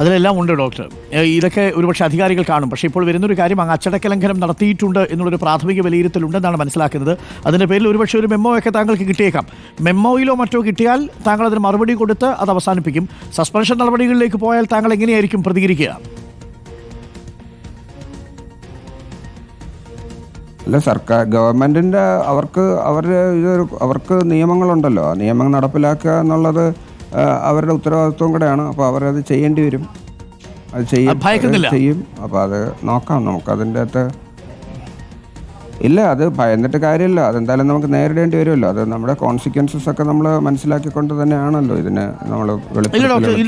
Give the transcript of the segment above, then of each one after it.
അതിലെല്ലാം ഉണ്ട് ഡോക്ടർ. ഇതൊക്കെ ഒരുപക്ഷെ അധികാരികൾ കാണും. പക്ഷേ ഇപ്പോൾ വരുന്നൊരു കാര്യം അങ്ങ് അച്ചടക്ക ലംഘനം നടത്തിയിട്ടുണ്ട് എന്നുള്ളൊരു പ്രാഥമിക വിലയിരുത്തലുണ്ടെന്നാണ് മനസ്സിലാക്കുന്നത്. അതിന്റെ പേരിൽ ഒരുപക്ഷെ ഒരു മെമ്മോ ഒക്കെ താങ്കൾക്ക് കിട്ടിയേക്കാം. മെമ്മോയിലോ മറ്റോ കിട്ടിയാൽ താങ്കൾ അതിന് മറുപടി കൊടുത്ത് അത് അവസാനിപ്പിക്കും. സസ്പെൻഷൻ നടപടികളിലേക്ക് പോയാൽ താങ്കൾ എങ്ങനെയായിരിക്കും പ്രതികരിക്കുക? അല്ല സർക്കാർ ഗവൺമെന്റിന്റെ അവർക്ക് അവർ ഇതൊരു അവർക്ക് നിയമങ്ങളുണ്ടല്ലോ. ആ നിയമം നടപ്പിലാക്കുക എന്നുള്ളത് അവരുടെ ഉത്തരവാദിത്വം കൂടെയാണ്. അപ്പോൾ അവരത് ചെയ്യേണ്ടി വരും. അത് ചെയ്യും? ചെയ്യും. അപ്പോൾ അത് നോക്കാം നമുക്ക് അതിന്റെ അകത്ത്. ഇല്ല അത് ഭയന്നിട്ട് കാര്യമില്ല. അതെന്തായാലും നമുക്ക് നേരിടേണ്ടി വരുമല്ലോ. അത് നമ്മുടെ കോൺസിക്വൻസസ് ഒക്കെ നമ്മൾ മനസ്സിലാക്കിക്കൊണ്ട് തന്നെയാണല്ലോ ഇതിന് നമ്മൾ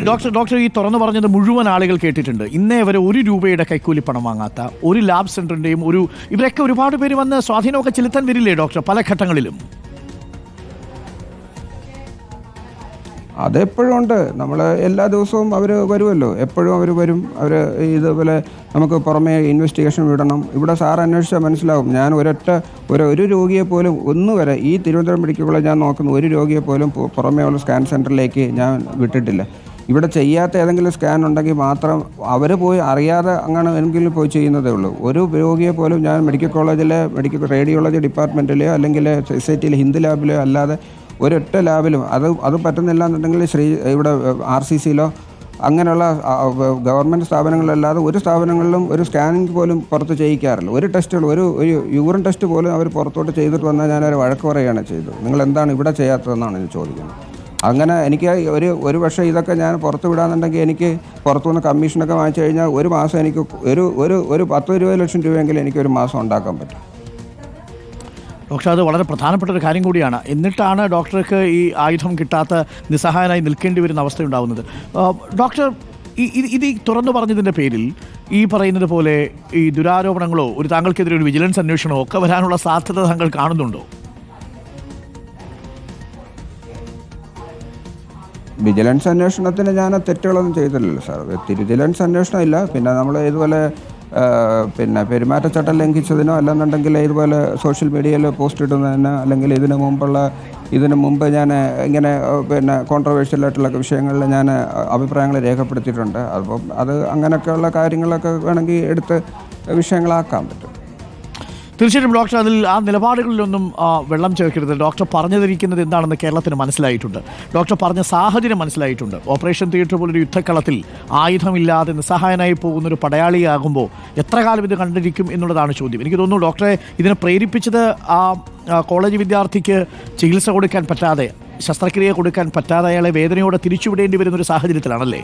ഡോക്ടർ ഡോക്ടർ ഈ തുറന്നു പറഞ്ഞത് മുഴുവൻ ആളുകൾ കേട്ടിട്ടുണ്ട്. ഇന്നേ വരെ ഒരു രൂപയുടെ കൈക്കൂലി പണം വാങ്ങാത്ത ഒരു ലാബ് സെന്ററിന്റെയും ഒരു ഇവരൊക്കെ ഒരുപാട് പേര് വന്ന് സ്വാധീനമൊക്കെ ചെലുത്താൻ വരില്ലേ ഡോക്ടർ പല ഘട്ടങ്ങളിലും? അതെപ്പോഴും ഉണ്ട്. നമ്മൾ എല്ലാ ദിവസവും അവർ വരുമല്ലോ എപ്പോഴും അവർ വരും. അവർ ഇതുപോലെ നമുക്ക് പുറമേ ഇൻവെസ്റ്റിഗേഷൻ വിടണം. ഇവിടെ സാർ അന്വേഷിച്ചാൽ മനസ്സിലാവും. ഞാൻ ഒരൊറ്റ ഒരു ഒരു രോഗിയെ പോലും ഒന്ന് വരെ ഈ തിരുവനന്തപുരം മെഡിക്കൽ കോളേജ് ഞാൻ നോക്കുന്ന. ഒരു രോഗിയെ പുറമേ ഉള്ള സ്കാൻ സെന്ററിലേക്ക് ഞാൻ വിട്ടിട്ടില്ല. ഇവിടെ ചെയ്യാത്ത ഏതെങ്കിലും സ്കാൻ ഉണ്ടെങ്കിൽ മാത്രം അവർ പോയി അറിയാതെ അങ്ങനെ എന്തെങ്കിലും പോയി ചെയ്യുന്നതേ ഉള്ളൂ. ഒരു രോഗിയെ പോലും ഞാൻ മെഡിക്കൽ കോളേജിലെ മെഡിക്കൽ റേഡിയോളജി ഡിപ്പാർട്ട്മെന്റിലെയോ അല്ലെങ്കിൽ സൊസൈറ്റിയിലെ ഹിന്ദു ലാബിലെയോ അല്ലാതെ ഒരൊറ്റ ലാബിലും അത് അത് പറ്റുന്നില്ല എന്നുണ്ടെങ്കിൽ ശ്രീ ഇവിടെ ആർ സി സിയിലോ അങ്ങനെയുള്ള ഗവൺമെന്റ് സ്ഥാപനങ്ങളിലല്ലാതെ ഒരു സ്ഥാപനങ്ങളിലും ഒരു സ്കാനിങ് പോലും പുറത്ത് ചെയ്യിക്കാറില്ല. ഒരു ടെസ്റ്റുകൾ ഒരു ഒരു യൂറിൻ ടെസ്റ്റ് പോലും അവർ പുറത്തോട്ട് ചെയ്തിട്ട് വന്നാൽ ഞാനൊരു വഴക്ക് പറയുകയാണ് ചെയ്തത്. നിങ്ങൾ എന്താണ് ഇവിടെ ചെയ്യാത്തതെന്നാണ് ഞാൻ ചോദിക്കുന്നത്. അങ്ങനെ എനിക്ക് ഒരു ഒരു പക്ഷേ ഇതൊക്കെ ഞാൻ പുറത്ത് വിടാന്നുണ്ടെങ്കിൽ എനിക്ക് പുറത്തുനിന്ന് കമ്മീഷനൊക്കെ വാങ്ങിച്ചു കഴിഞ്ഞാൽ ഒരു മാസം എനിക്ക് ഒരു ഒരു ഒരു പത്ത് ഇരുപത് ലക്ഷം രൂപയെങ്കിലും എനിക്ക് ഒരു മാസം ഉണ്ടാക്കാൻ പറ്റും. ഡോക്ടർ അത് വളരെ പ്രധാനപ്പെട്ട ഒരു കാര്യം കൂടിയാണ്. എന്നിട്ടാണ് ഡോക്ടർക്ക് ഈ ആയുധം കിട്ടാത്ത നിസ്സഹായനായി നിൽക്കേണ്ടി വരുന്ന അവസ്ഥ ഉണ്ടാകുന്നത് ഡോക്ടർ ഇത് ഈ തുറന്നു പറഞ്ഞതിന്റെ പേരിൽ ഈ പറയുന്നത് പോലെ ഈ ദുരാരോപണങ്ങളോ ഒരു താങ്കൾക്കെതിരെ ഒരു വിജിലൻസ് അന്വേഷണമോ ഒക്കെ വരാനുള്ള സാധ്യത താങ്കൾ കാണുന്നുണ്ടോ? വിജിലൻസ് അന്വേഷണത്തിന് ഞാൻ തെറ്റുകളൊന്നും ചെയ്തില്ലല്ലോ സാർ. വിജിലൻസ് അന്വേഷണം ഇല്ല പിന്നെ നമ്മൾ ഇതുപോലെ പിന്നെ പെരുമാറ്റച്ചട്ടം ലംഘിച്ചതിനോ അല്ലെന്നുണ്ടെങ്കിൽ ഇതുപോലെ സോഷ്യൽ മീഡിയയിൽ പോസ്റ്റ് ഇടുന്നതിന് അല്ലെങ്കിൽ ഇതിനു മുമ്പുള്ള ഇതിനു മുമ്പ് ഞാൻ ഇങ്ങനെ പിന്നെ കോൺട്രവേഴ്ഷ്യൽ ആയിട്ടുള്ള വിഷയങ്ങളിൽ ഞാൻ അഭിപ്രായങ്ങൾ രേഖപ്പെടുത്തിയിട്ടുണ്ട്. അപ്പം അത് അങ്ങനെയൊക്കെയുള്ള കാര്യങ്ങളൊക്കെ വേണമെങ്കിൽ എടുത്ത് വിഷയങ്ങളാക്കാൻ പറ്റും. തീർച്ചയായിട്ടും ഡോക്ടർ അതിൽ ആ നിലപാടുകളിലൊന്നും വെള്ളം ചേർക്കരുത്. ഡോക്ടർ പറഞ്ഞതിരിക്കുന്നത് എന്താണെന്ന് കേരളത്തിന് മനസ്സിലായിട്ടുണ്ട്. ഡോക്ടർ പറഞ്ഞ സാഹചര്യം മനസ്സിലായിട്ടുണ്ട്. ഓപ്പറേഷൻ തിയേറ്റർ പോലൊരു യുദ്ധക്കളത്തിൽ ആയുധമില്ലാതെ നിസ്സഹായനായി പോകുന്ന ഒരു പടയാളിയാകുമ്പോൾ എത്ര കാലം ഇത് കണ്ടിരിക്കും എന്നുള്ളതാണ് ചോദ്യം. എനിക്ക് തോന്നുന്നു ഡോക്ടറെ ഇതിനെ പ്രേരിപ്പിച്ചത് ആ കോളേജ് വിദ്യാർത്ഥിക്ക് ചികിത്സ കൊടുക്കാൻ പറ്റാതെ ശസ്ത്രക്രിയ കൊടുക്കാൻ പറ്റാതെ അയാളെ വേദനയോടെ തിരിച്ചുവിടേണ്ടി വരുന്ന ഒരു സാഹചര്യത്തിലാണല്ലേ?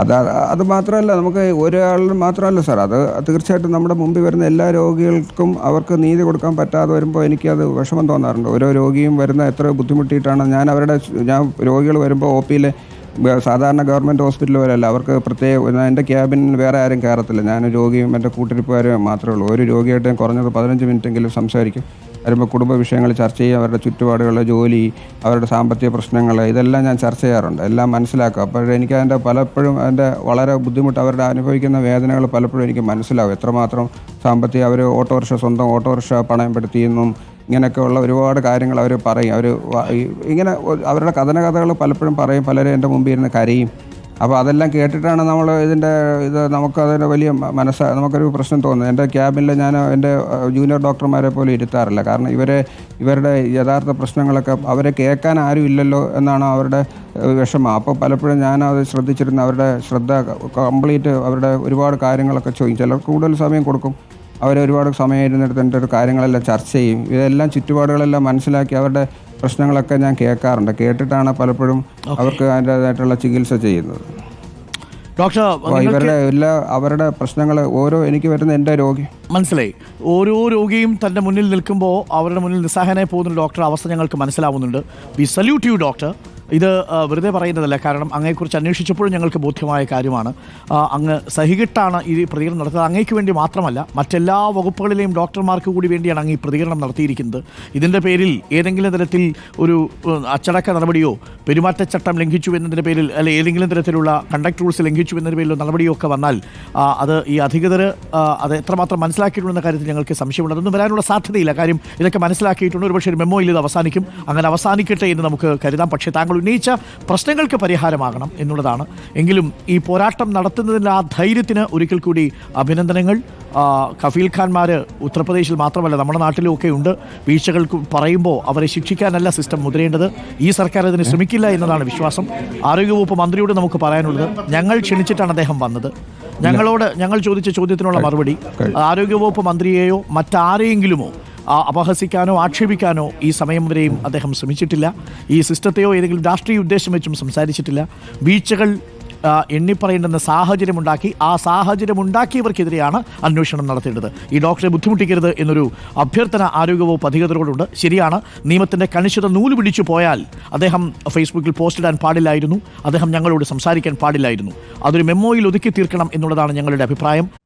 അത് അത് മാത്രമല്ല നമുക്ക് ഒരാളിന് മാത്രമല്ല സാർ അത് തീർച്ചയായിട്ടും നമ്മുടെ മുമ്പിൽ വരുന്ന എല്ലാ രോഗികൾക്കും അവർക്ക് നീതി കൊടുക്കാൻ പറ്റാതെ വരുമ്പോൾ എനിക്കത് വിഷമം തോന്നാറുണ്ട്. ഓരോ രോഗിയും വരുന്ന എത്ര ബുദ്ധിമുട്ടിയിട്ടാണ് ഞാൻ അവരുടെ ഞാൻ രോഗികൾ വരുമ്പോൾ ഒ പിയിലെ സാധാരണ ഗവൺമെന്റ് ഹോസ്പിറ്റൽ വരെയല്ല അവർക്ക് പ്രത്യേക എന്റെ ക്യാബിനിൽ വേറെ ആരും കയറത്തില്ല. ഞാൻ രോഗിയും എന്റെ കൂട്ടിരിപ്പുകാരും മാത്രമേ ഉള്ളൂ. ഒരു രോഗിയായിട്ട് ഞാൻ കുറഞ്ഞത് പതിനഞ്ച് മിനിറ്റെങ്കിലും സംസാരിക്കും. വരുമ്പോൾ കുടുംബ വിഷയങ്ങൾ ചർച്ച ചെയ്യും അവരുടെ ചുറ്റുപാടുകൾ ജോലി അവരുടെ സാമ്പത്തിക പ്രശ്നങ്ങൾ ഇതെല്ലാം ഞാൻ ചർച്ച ചെയ്യാറുണ്ട്. എല്ലാം മനസ്സിലാക്കുക അപ്പോൾ എനിക്ക് അതിന്റെ പലപ്പോഴും അതിന്റെ വളരെ ബുദ്ധിമുട്ട് അവരുടെ അനുഭവിക്കുന്ന വേദനകൾ പലപ്പോഴും എനിക്ക് മനസ്സിലാവും. എത്രമാത്രം സാമ്പത്തിക അവർ ഓട്ടോറിക്ഷ സ്വന്തം ഓട്ടോറിക്ഷ പണയപ്പെടുത്തിയെന്നും ഇങ്ങനെയൊക്കെയുള്ള ഒരുപാട് കാര്യങ്ങൾ അവർ പറയും. അവർ ഇങ്ങനെ അവരുടെ കഥന കഥകൾ പലപ്പോഴും പറയും. പലരും എന്റെ മുമ്പിൽ ഇരുന്ന് കരയും. അപ്പോൾ അതെല്ലാം കേട്ടിട്ടാണ് നമ്മൾ ഇതിന്റെ ഇത് നമുക്കതിന് വലിയ മനസ്സ നമുക്കൊരു പ്രശ്നം തോന്നുന്നത്. എന്റെ ക്യാബിനിൽ ഞാൻ എന്റെ ജൂനിയർ ഡോക്ടർമാരെ പോലും ഇരുത്താറില്ല. കാരണം ഇവരെ ഇവരുടെ യഥാർത്ഥ പ്രശ്നങ്ങളൊക്കെ അവരെ കേൾക്കാൻ ആരും ഇല്ലല്ലോ എന്നാണ് അവരുടെ വിഷമം. അപ്പോൾ പലപ്പോഴും ഞാൻ അത് ശ്രദ്ധിച്ചിരുന്ന അവരുടെ ശ്രദ്ധ കംപ്ലീറ്റ് അവരുടെ ഒരുപാട് കാര്യങ്ങളൊക്കെ ചോദിക്കും. ചിലർ കൂടുതൽ സമയം കൊടുക്കും. അവരെ ഒരുപാട് സമയം ഇരുന്നിട്ട് എന്റെ ഒരു കാര്യങ്ങളെല്ലാം ചർച്ച ചെയ്യും. ഇതെല്ലാം ചുറ്റുപാടുകളെല്ലാം മനസ്സിലാക്കി അവരുടെ പ്രശ്നങ്ങളൊക്കെ ഞാൻ കേൾക്കാറുണ്ട്. കേട്ടിട്ടാണ് പലപ്പോഴും അവർക്ക് അതിന്റേതായിട്ടുള്ള ചികിത്സ ചെയ്യുന്നത്. ഡോക്ടർ ഇവരുടെ എല്ലാ അവരുടെ പ്രശ്നങ്ങൾ ഓരോ എനിക്ക് വരുന്ന എന്റെ രോഗി. മനസ്സിലായി. ഓരോ രോഗിയും തന്റെ മുന്നിൽ നിൽക്കുമ്പോൾ അവരുടെ മുന്നിൽ നിസ്സഹനായി പോകുന്ന ഡോക്ടർ അവസ്ഥ ഞങ്ങൾക്ക് മനസ്സിലാവുന്നുണ്ട്. We salute you doctor. ഇത് വെറുതെ പറയുന്നതല്ല കാരണം അങ്ങയെക്കുറിച്ച് അന്വേഷിച്ചപ്പോഴും ഞങ്ങൾക്ക് ബോധ്യമായ കാര്യമാണ്. അങ്ങ് സഹികിട്ടാണ് ഈ പ്രതികരണം നടത്തുന്നത്. അങ്ങേക്ക് വേണ്ടി മാത്രമല്ല മറ്റെല്ലാ വകുപ്പുകളിലെയും ഡോക്ടർമാർക്ക് കൂടി വേണ്ടിയാണ് അങ്ങ് ഈ പ്രതികരണം നടത്തിയിരിക്കുന്നത്. ഇതിന്റെ പേരിൽ ഏതെങ്കിലും തരത്തിൽ ഒരു അച്ചടക്ക നടപടിയോ പെരുമാറ്റച്ചട്ടം ലംഘിച്ചു എന്നതിന്റെ പേരിൽ അല്ലെ ഏതെങ്കിലും തരത്തിലുള്ള കണ്ടക്ട് റൂൾസ് ലംഘിച്ചു എന്നതിന്റെ പേരിലോ നടപടിയോ ഒക്കെ വന്നാൽ അത് ഈ അധികൃതർ അത് എത്രമാത്രം മനസ്സിലാക്കിയിട്ടുണ്ടെന്ന കാര്യത്തിൽ ഞങ്ങൾക്ക് സംശയമുണ്ട്. അതൊന്നും വരാനുള്ള സാധ്യതയില്ല. കാര്യം ഇതൊക്കെ മനസ്സിലാക്കിയിട്ടുണ്ട്. ഒരുപക്ഷെ ഒരു മെമ്മോയിൽ ഇത് അവസാനിക്കും. അങ്ങനെ അവസാനിക്കട്ടെ എന്ന് നമുക്ക് കരുതാം. പക്ഷേ താങ്കൾ ഉന്നയിച്ച പ്രശ്നങ്ങൾക്ക് പരിഹാരമാകണം എന്നുള്ളതാണ്. എങ്കിലും ഈ പോരാട്ടം നടത്തുന്നതിന്റെ ആ ധൈര്യത്തിന് ഒരിക്കൽ കൂടി അഭിനന്ദനങ്ങൾ. കഫീൽ ഖാൻമാർ ഉത്തർപ്രദേശിൽ മാത്രമല്ല നമ്മുടെ നാട്ടിലുമൊക്കെ ഉണ്ട്. വീഴ്ചകൾ പറയുമ്പോൾ അവരെ ശിക്ഷിക്കാനല്ല സിസ്റ്റം മുതിരേണ്ടത്. ഈ സർക്കാർ അതിന് ശ്രമിക്കില്ല എന്നതാണ് വിശ്വാസം. ആരോഗ്യവകുപ്പ് മന്ത്രിയോട് നമുക്ക് പറയാനുള്ളത് ഞങ്ങൾ ക്ഷണിച്ചിട്ടാണ് അദ്ദേഹം വന്നത്. ഞങ്ങളോട് ഞങ്ങൾ ചോദിച്ച ചോദ്യത്തിനുള്ള മറുപടി ആരോഗ്യവകുപ്പ് മന്ത്രിയെയോ മറ്റാരെയെങ്കിലുമോ അപഹസിക്കാനോ ആക്ഷേപിക്കാനോ ഈ സമയം വരെയും അദ്ദേഹം ശ്രമിച്ചിട്ടില്ല. ഈ സിസ്റ്റത്തെയോ ഏതെങ്കിലും രാഷ്ട്രീയ ഉദ്ദേശം വെച്ചും സംസാരിച്ചിട്ടില്ല. വീഴ്ചകൾ എണ്ണിപ്പറയേണ്ടുന്ന സാഹചര്യമുണ്ടാക്കി ആ സാഹചര്യമുണ്ടാക്കിയവർക്കെതിരെയാണ് അന്വേഷണം നടത്തേണ്ടത്. ഈ ഡോക്ടറെ ബുദ്ധിമുട്ടിക്കരുത് എന്നൊരു അഭ്യർത്ഥന ആരോഗ്യവകുപ്പ് അധികൃതരോടുണ്ട്. ശരിയാണ് നിയമത്തിന്റെ കണിശത നൂൽ പിടിച്ചു പോയാൽ അദ്ദേഹം ഫേസ്ബുക്കിൽ പോസ്റ്റ് ഇടാൻ പാടില്ലായിരുന്നു. അദ്ദേഹം ഞങ്ങളോട് സംസാരിക്കാൻ പാടില്ലായിരുന്നു. അതൊരു മെമ്മോയിൽ ഒതുക്കി തീർക്കണം എന്നുള്ളതാണ് ഞങ്ങളുടെ അഭിപ്രായം.